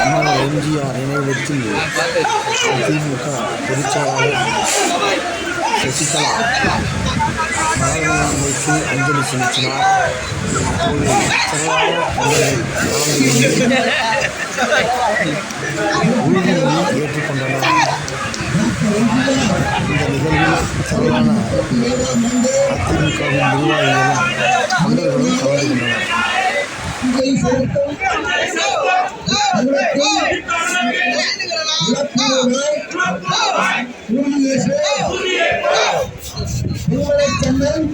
அண்ணா எம்ஜிஆர் நினைவிடத்தில் அதிமுக பொதுச்செயலாளர் சசிகலா மலர்வளம் வைத்து அஞ்சலி செலுத்தினார் அப்போது திரளான தொண்டர்கள் கலந்து கொண்டு உறுதிமொழி ஏற்றுக்கொண்டனர் இந்த நிகழ்வில் திரளான அதிமுகவின் நிர்வாகிகளும் தொண்டர்களும் கலந்து கொண்டனர் சென்னன்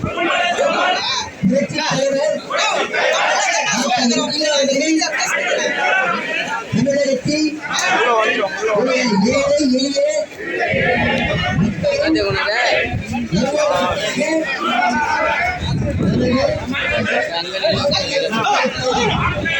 புரட்சி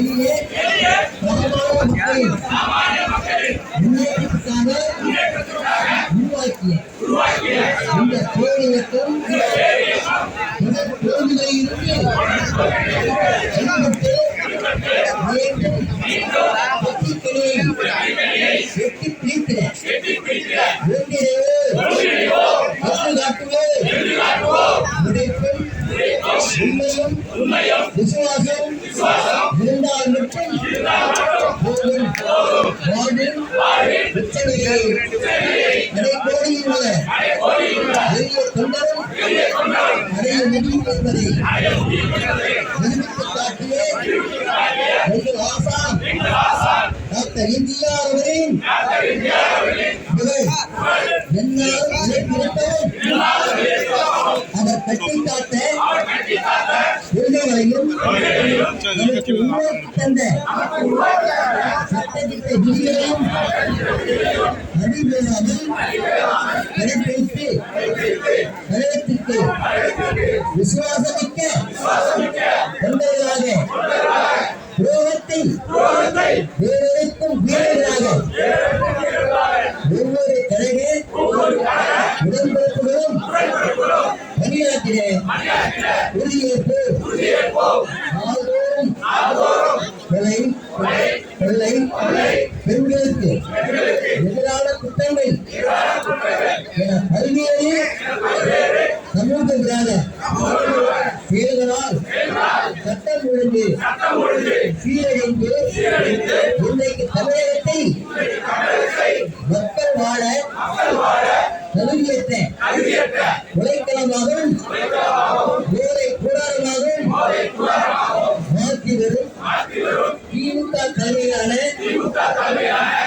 இந்த அடைய டாக்டர் இந்தியா அவர்களின் அவர் கட்டி காத்த கொள்கைகளையும் தந்த சட்டத்திட்ட விதிகளையும் அடிபெறாமல் கடைபிடித்து கழகத்திற்கு விசுவாசமிக்க தொண்டர்களாக துரோகத்தை வேறெடுக்கும் வீரர்களாக ஒவ்வொரு பணியாற்றின நாள்தோறும் கொலை கொள்ளை பெண்களுக்கு எதிரான குற்றங்கள். என பல்வேறு சமூக விரோத செயல்களால் சட்டம் ஒழுங்கு சீரழிந்து இன்றைக்கு தமிழகத்தை மக்கள் வாழ தகுதியற்ற உழைக்களமாகவும் வேலை கூடாரமாகவும் विमुखता కలిగినానే విముఖత కలిగినానే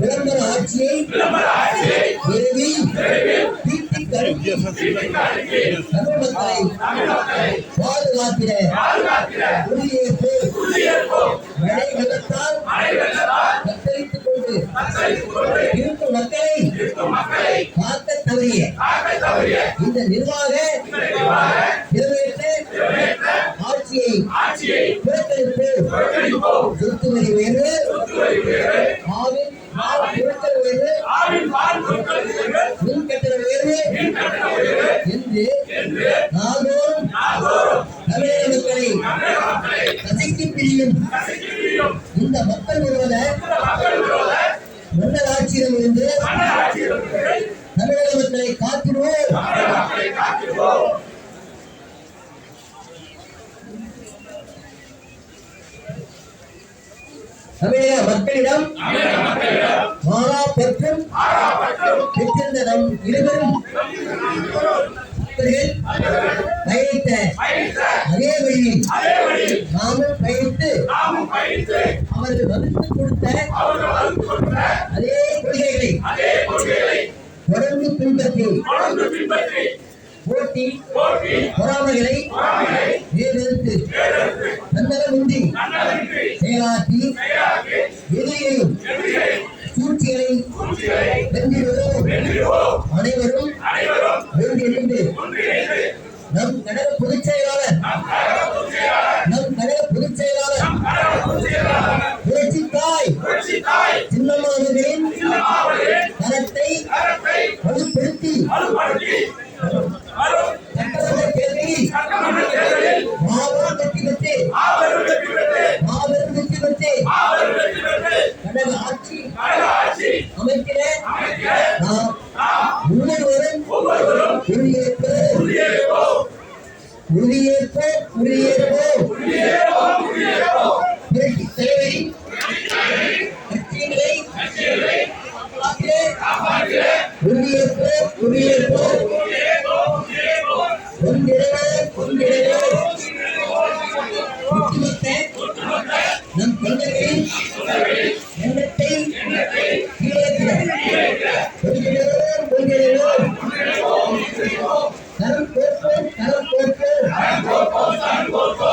విలంబరాచి విలంబరాచి దేవి దేవి பாதுகாத்திட மழை வெள்ளத்தால் கொண்டு இருக்கும் மக்களை காக்க தவறிய இந்த நிர்வாக நிறைவேற்ற ஆட்சியை புறக்கணிப்போம் சொத்து வரி உயர்வு மன்னர் ஆட்சியிடம் இருந்து தமிழக காத்திடுவோம். தமிழக மக்களிடம் மாறா பெற்றும் பெற்றிருந்த நம் இருவரும் ஆட்களில் அதே வழியில் நாமும் பயணித்து அவர்கள் வகுத்து கொடுத்த அதே கொள்கைகளை தொடர்ந்து பின்பற்றி போட்டி பொறாமைகளை வேறெடுத்து செயலாற்றி எதிரியையும் சூழ்ச்சிகளை வென்றிடுவோம். அனைவரும் ஆட்சி அமைக்கிற நாம் ஒவ்வொருவரும் உறுதியேற்போம் உறுதியேற்போம் உறுதியேற்போம் புரட்சி சேவை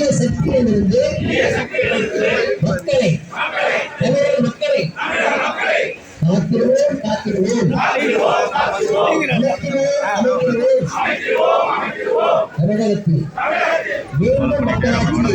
தீய சக்தியிலிருந்து மக்களை தமிழக மக்களை காத்திடுவோம் காத்திடுவோம். தமிழகத்தில் மீண்டும் மக்களாட்சி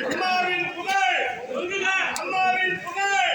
அம்மாவின் புகழ்! அம்மாவின் புகழ்!